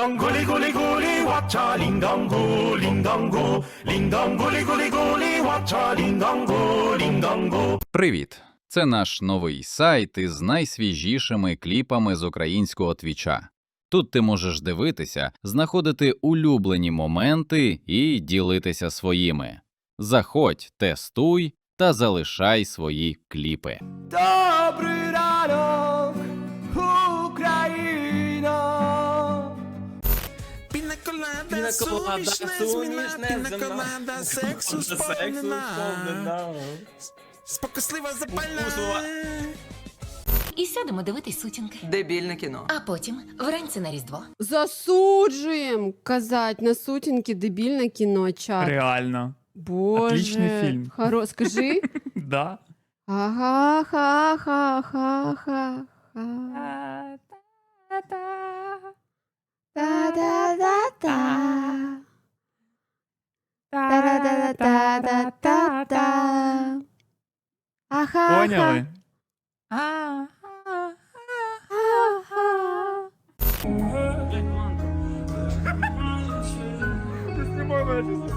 dong guli guli guli watcha ling dong gu ling dong gu ling dong guli guli guli watcha ling dong gu ling dong gu Привіт! Це наш новий сайт із найсвіжішими кліпами з українського твіча. Тут ти можеш дивитися, знаходити улюблені моменти і ділитися своїми. Заходь, тестуй та залишай свої кліпи. Добрий ранок, Сумішне, зміна, сумішне, сексу сповнена, спокуслива запальна. І сядемо дивитись сутінки. Дебільне кіно. А потім вранці на Різдво. Засуджуємо казать на сутінки дебільне кіно, чат. Реально. Боже. Отличний фільм. Хоро... Скажи. Да. Ага, ха, ха, ха, ха, ха. Та-да-да-да. Та-да-да-да-да-да-да. Аха, Поняли? ха, ха.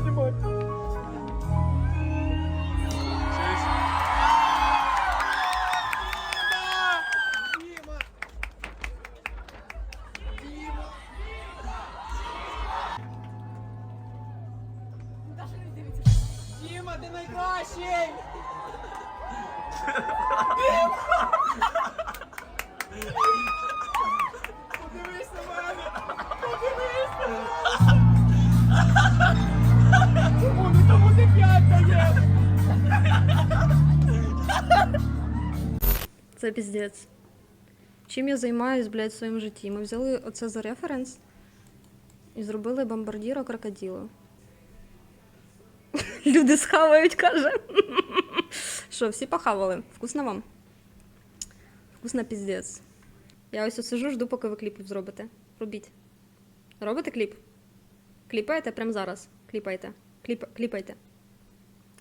Діма, Це піздець. Чим я займаюсь, блядь, в своєму житті? Ми взяли оце за референс і зробили бомбардіро крокодило. Люди схавають, каже. Що, всі похавали? Вкусно вам? Вкусно піздець. Я ось сижу, жду, поки ви кліп зробите. Робіть. Робите кліп? Кліпаєте прямо зараз. Кліпайте. Кліп... Кліпайте.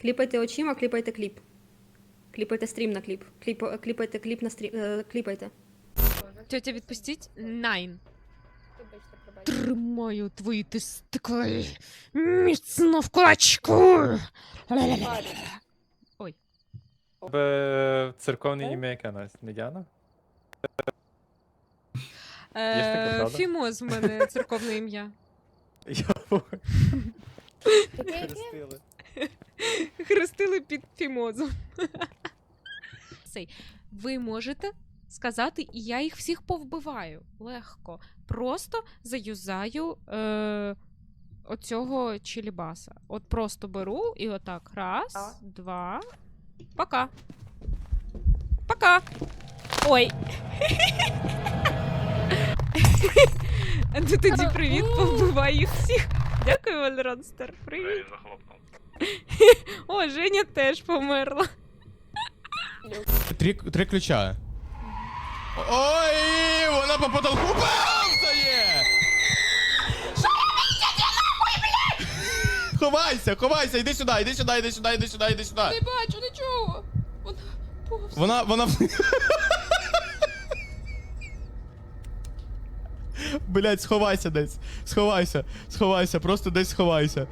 Кліпайте очима, кліпайте кліп. Кліпайте стрім на кліп. Кліп... Кліпайте кліп на стрім. Е, кліпайте. Тетя, відпустіть Найн. Тримаю твої тестикли міцно в кулачку. Ой. Церковне ім'я яке Настя? Не Діана? таке, Е, правда? Фімоз в мене церковне ім'я. Я Хрестили. Хрестили під фімозом. Ви можете сказати, і я їх всіх повбиваю. Легко. Просто заюзаю е, оцього чилібаса. От просто беру і отак. Раз, два. Пока. Пока. Ой. Ну тоді привіт, повбивай їх всіх. Дякую, Вальронстер. Привіт. О, Женя теж померла. Три, три ключа. Ой, вона по потолку бавцає! Ховайся, ховайся, іди сюди, іди сюди, іди сюди, іди сюди, іди сюди. Не бачу нічого. Вона, вона... Блять, сховайся десь. Сховайся, сховайся, просто десь сховайся.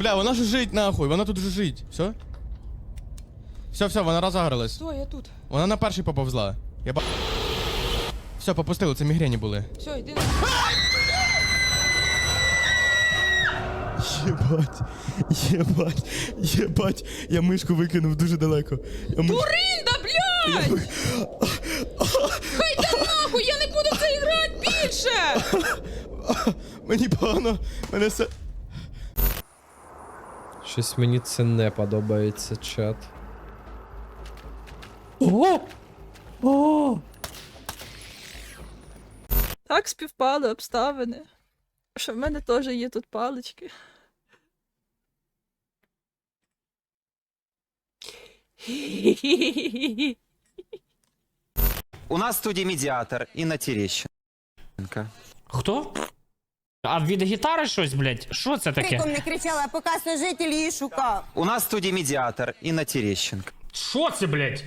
Бля, вона ж жить нахуй, вона тут вже жить. Все? Все, все, вона розагралась. Що, я тут? Вона на перший поповзла. Я ба... Все, попустили, це мігрені були. Все, йди. Єбать, єбать, єбать, я мишку викинув дуже далеко. Я миш... Туринда, блядь! Хай да нахуй, я не буду це грати більше! Мені погано, мене все... Щось мені це не подобається, чат. Так співпали обставини. Що в мене теж є тут палички. У нас в студії медіатор Інна Терещенко. Хто? А від гітари щось, блядь? Що це таке? не кричала, поки служитель її шукав. У нас в студії медіатор Інна Терещенко. Що це, блядь?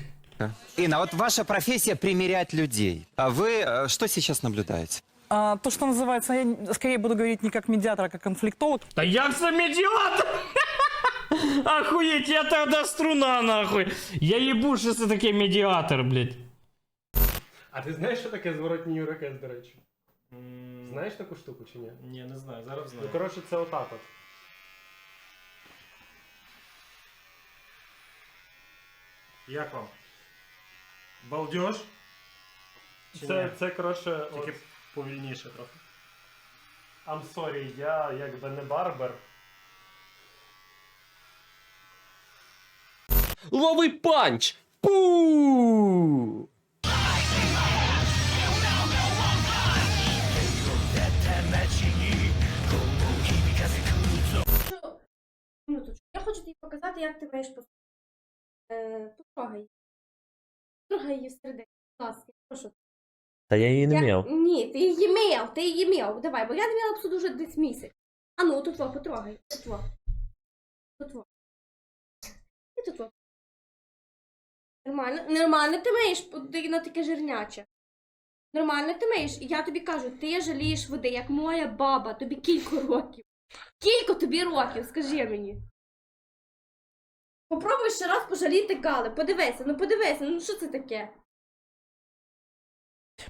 Инна, вот ваша профессия примерять людей. А вы э, что сейчас наблюдаете? А, то, что называется, я скорее буду говорить не как медиатор, а как конфликтолог. Та як це медіатор? Охуєть, я тогда струна, нахуй. Я їбу, що це таке медіатор, блядь. А ти знаєш, що таке зворотній юрикет, до речі? Знаєш таку штуку чи ні? Ні, не знаю, зараз знаю. Ну, коротше, це отак от. Як вам? Балдеж? Це, це коротше, Тільки от, повільніше трохи. I'm sorry, я якби не барбер. Ловий панч! Пу! Хочу тобі показати, як ти маєш поступити. Е, потрогай. Потрогай її всередині. Будь ласка, прошу. Та я її Я- Ні, ти її мав, ти її мав. Давай, бо я не мала псу вже десь місяць. А ну, тут во, потрогай. Тут во. Тут во. І тут во. Нормально, нормально ти маєш, ти на таке жирняче. Нормально ти маєш. І Я тобі кажу, ти жалієш води, як моя баба, тобі кілька років. Кілька тобі років, скажи мені. Попробуй ще раз пожаліти Гали. Подивися, ну подивися, ну що це таке?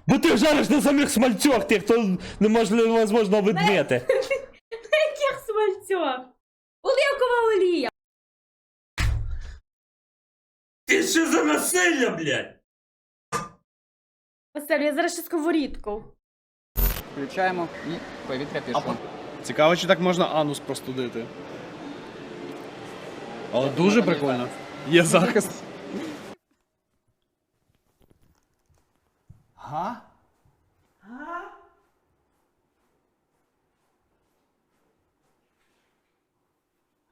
Бо ти жариш на самих смальцях, тих, хто неможливо видмити. На яких смальцях? Оливкова олія. Ти що за насилля, блядь? Василь, я зараз ще сковорідку. Включаємо і повітря пішло. Цікаво, чи так можна анус простудити. Але дуже прикольно. Є захист. Га?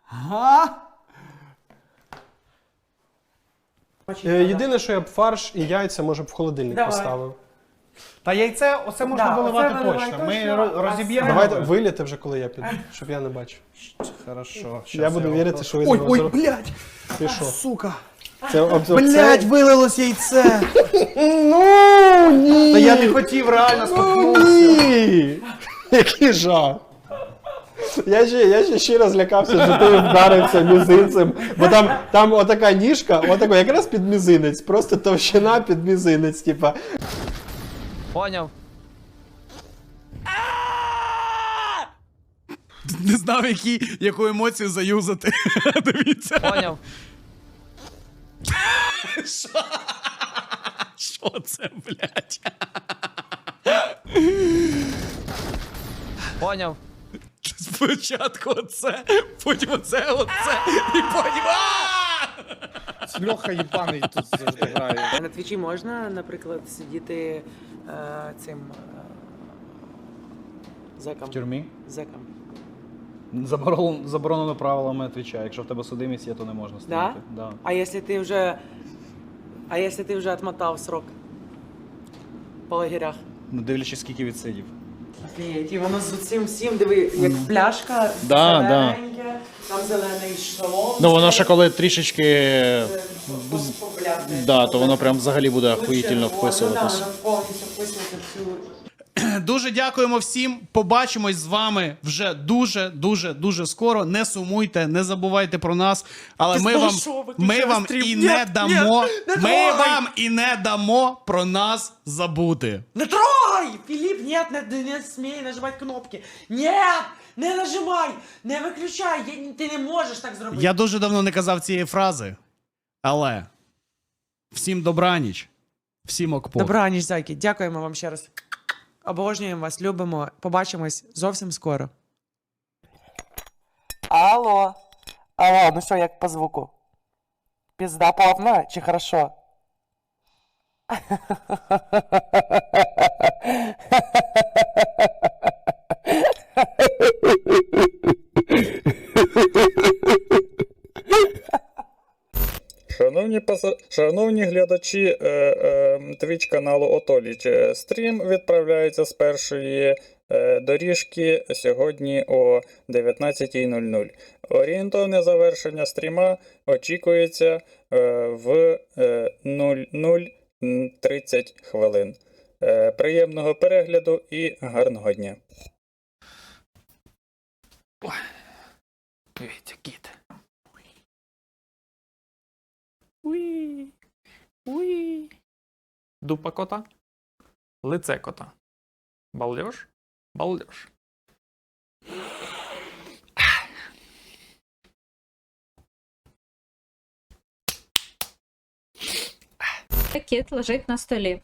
Га? Е, Єдине, що я б фарш і яйця, може б в холодильник поставив. Та яйце, оце можна виливати точно. Ми розіб'ємо. Давайте виліте вже, коли я піду, щоб я не бачив. Хорошо. Я буду вірити, що ви Ой, ой, блядь! Ти що? Сука! Це, об- об- Блядь, це- вилилось яйце! Ну, ні! Та я не хотів реально Ну, ні! Який жах! Я ще, я ще щиро злякався, що ти вдарився мізинцем, бо там, там отака ніжка, отако, якраз під мізинець, просто товщина під мізинець, типа. Поняв. Не знав, які, яку емоцію заюзати. Дивіться. Поняв. Що? Що це, блядь? Поняв. Спочатку оце, потім оце, оце, і потім. А! Льоха їбаний тут завжди грає. На твічі можна, наприклад, сидіти е, цим е, зеком. В тюрмі? Зеком. Заборонено, заборонено правилами твіча. Якщо в тебе судимість є, то не можна Да? Да. А якщо ти вже. А якщо ти вже отмотав срок по лагерях? Ну, дивлячись, скільки відсидів. Офігеть, і воно з цим всім, диви, як пляшка, Да, зелененьке, там зелений шалом. Ну, воно ще коли трішечки. Да, то воно прям взагалі буде охуїтельно вписуватись. повністю вписується всю Дуже дякуємо всім. Побачимось з вами вже дуже, дуже, дуже скоро. Не сумуйте, не забувайте про нас. Але ми вам, ми вам і не дамо. Ми вам і не дамо про нас забути. Не трогай! Филипп, нет, не, не смей нажимать кнопки. Нет! Не нажимай! Не виключай! Я, ти не можеш так зробити. Я дуже давно не казав цієї фрази. Але всім добраніч, всім окпо. Добраніч, зайки. Дякуємо вам ще раз. Обожнюємо вас, любимо. Побачимось зовсім скоро. Алло. Алло, ну що, як по звуку? Пізда повна чи хорошо? Шановні паса... Шановні глядачі е, е, Twitch каналу Отоліч, е, стрім відправляється з першої е, доріжки сьогодні о 19.00. Орієнтовне завершення стріма очікується е, в е, 00.30 хвилин. Е, приємного перегляду і гарного дня. Дивіться, кіт. Уї. Уї. Дупа кота. Лице кота. Балдеж? Балдеж. Кіт лежить на столі.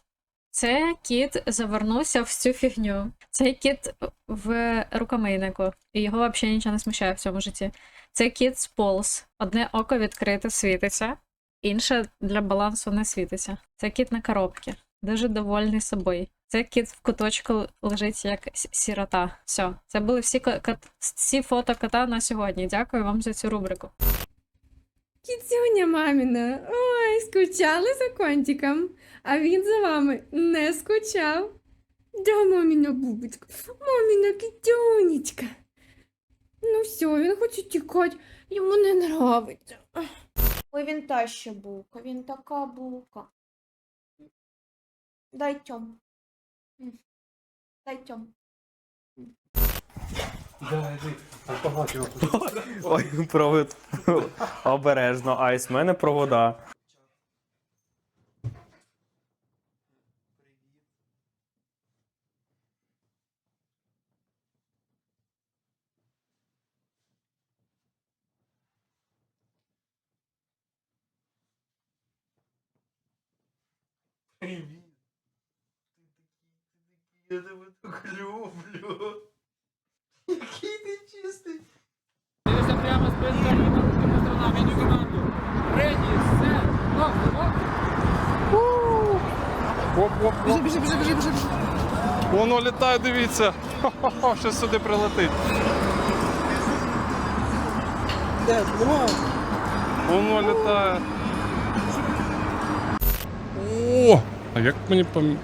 Це кіт завернувся в цю фігню. Цей кіт в рукомийнику, і його взагалі нічого не смущає в цьому житті. Це кіт сполз. Одне око відкрите світиться, інше для балансу не світиться. Це кіт на коробці, дуже довольний собою. Це кіт в куточку лежить як сірота. Все, це були всі, всі фото кота на сьогодні. Дякую вам за цю рубрику. Кіцюня маміна. Ой, скучали за контиком, а він за вами не скучав. Да, маміна бубочка, маміна кітюнечка. Ну все, він хоче тікати, йому не нравиться. Ой, він та ще бука, він така бука. Дай тьом. Дай тьом. Ой, провод. Обережно, айс, в мене провода. Я тебе так люблю. Який ти чистий. Дивися прямо з меню команду. Біжи, біжи, біжи, біжи, біжи. Воно літає, дивіться. Хо-хо-хо, що сюди прилетить. Де, нема? Воно літає. О! А як мені пом...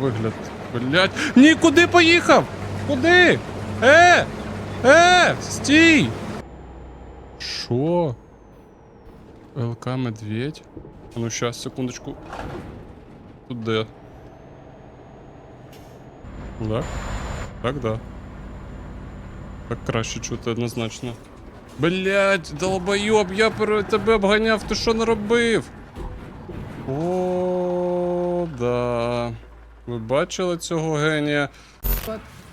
вигляд? Блять. Ні, куди поїхав? Куди? Е! Е! Стій! Що? ЛК медведь? Ну щас, секундочку. Тут де? Так? Так, да. Так краще чути однозначно. Блять, долбойоб, я перед тебе обганяв, ти що наробив? О, да. Ви бачили цього генія?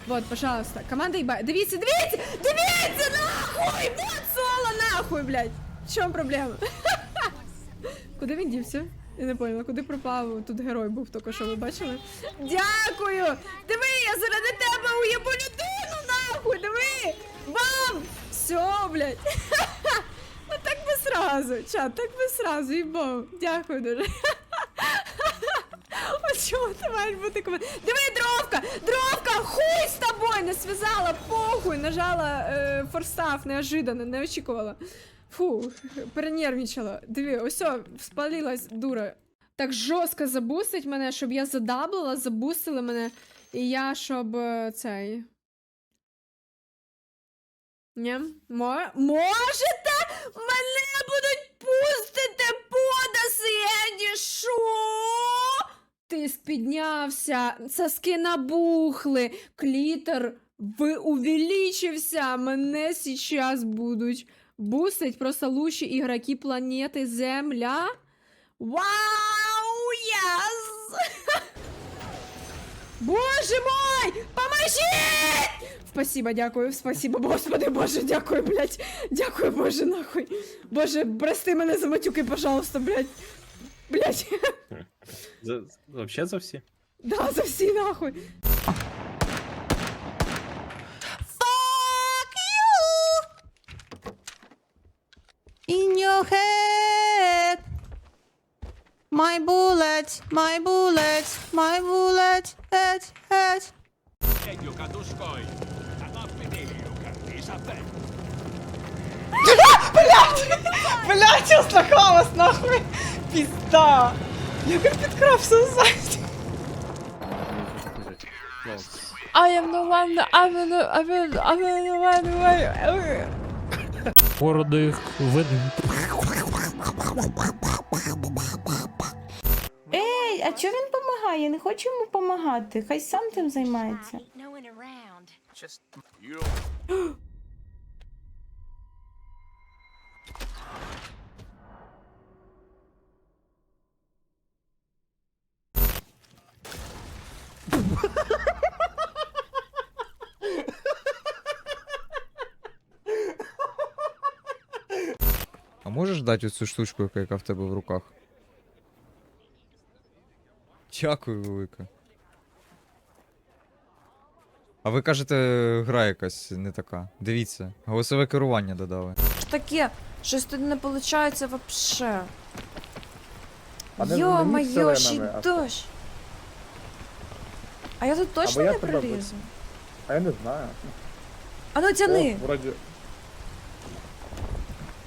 Вот, пожалуйста, команда їба. Дивіться, дивіться! Дивіться, нахуй! Вот соло, нахуй, блядь! В чому проблема? Куди він дівся? Я не поняла, куди пропав тут герой був тільки що ви бачили? Дякую! Диви, я заради тебе уєбу людину, нахуй! Диви! Вам! Все, блядь! Ну так би сразу, чат, так би сразу, їбав. Дякую дуже. О чому ти маєш бути комент? Диви, дровка! Дровка! Хуй з тобою! Не связала, похуй! Нажала е, форстав неожиданно, не очікувала. Фу, перенервничала. Диви, ось, спалилась дура. Так жорстко забусить мене, щоб я задаблила, забусили мене. І я щоб е, цей. Ні? Мо- Можете мене будуть пустити подаси, Еді, що? Тиск піднявся, соски набухли, клітер увеличився. Мене сейчас будуть бустить просто лучші ігроки планети Земля. Вау, яс! Боже мой! Поможіть! Спасибо, дякую, спасибо, господи, боже, дякую, блядь. Дякую, боже, нахуй. Боже, прости мене за матюки, пожалуйста, блядь. Блядь. За, вообще за всі? Да, за всі нахуй. head. My bullet, my bullet, my bullet, head, head. Блядь, я слахалась, нахуй! Пізда! Я как підкрався ззаді. I am the one, I will, I will, I will, I will, Породих вин. Ей, а чого він допомагає? Я не хочу йому допомагати. Хай сам тим займається. можеш дати оцю штучку, яка в тебе в руках? Дякую велике. А ви кажете, гра якась не така. Дивіться, голосове керування додали. Що таке? Щось тут не виходить вообще. А не- Йо-моє, ще й а дощ. А я тут точно я не тебе пролізу? А я не знаю. А ну тяни! О, вроді.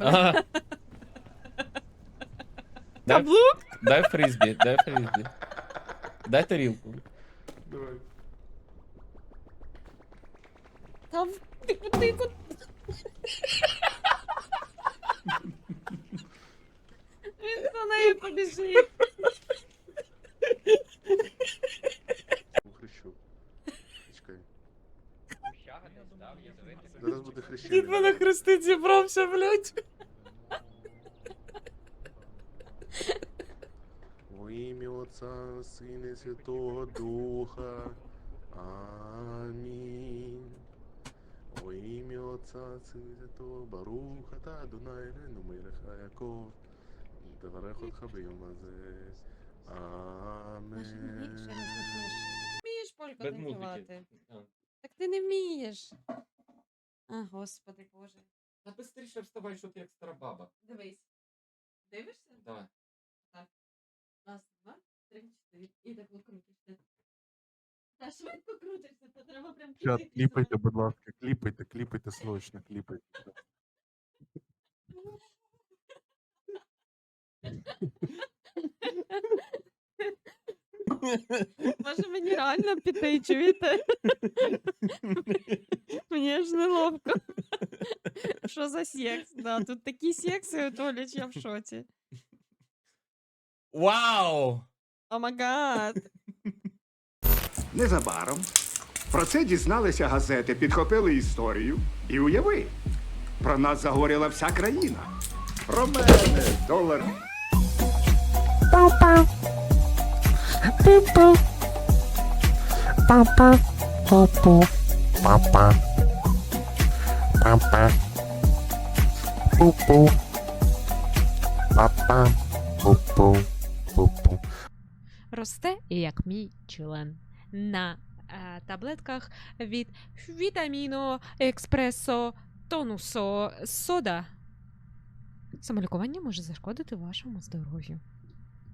Ага. Дай, дай фризбі, дай фризбі. Дай тарілку. Та в- ти куди куди? Він за нею побіжить. Хрещу. Чекай. Зараз буде хрещення. Дід мене хрестить зібрався, блядь. Во ім'я Отця, Сина і Святого Духа. Амінь. Во ім'я Отця, Сина і Святого Баруха та Дунай Рену Миреха Яков. Деварехот Хабив Мазе. Амінь. Вмієш польку Без танцювати? музики. Так ти не вмієш. А, господи боже. Та бистріше вставай, що ти як стара баба. Дивись. Дивишся? Давай. І так крутишся. Та швидко крутишся, то треба прям Чат, крутитися. кліпайте, будь ласка, кліпайте, кліпайте срочно, кліпайте. Може мені реально піти, чуєте? Мені аж неловко. Що за секс? Да, тут такі секси, Толіч, я в шоці. Вау! О май Незабаром про це дізналися газети, підхопили історію. І уяви, про нас заговорила вся країна. Про мене, долар. Росте як мій член. На е, таблетках від вітаміно експресо тонусо сода. Самолікування може зашкодити вашому здоров'ю.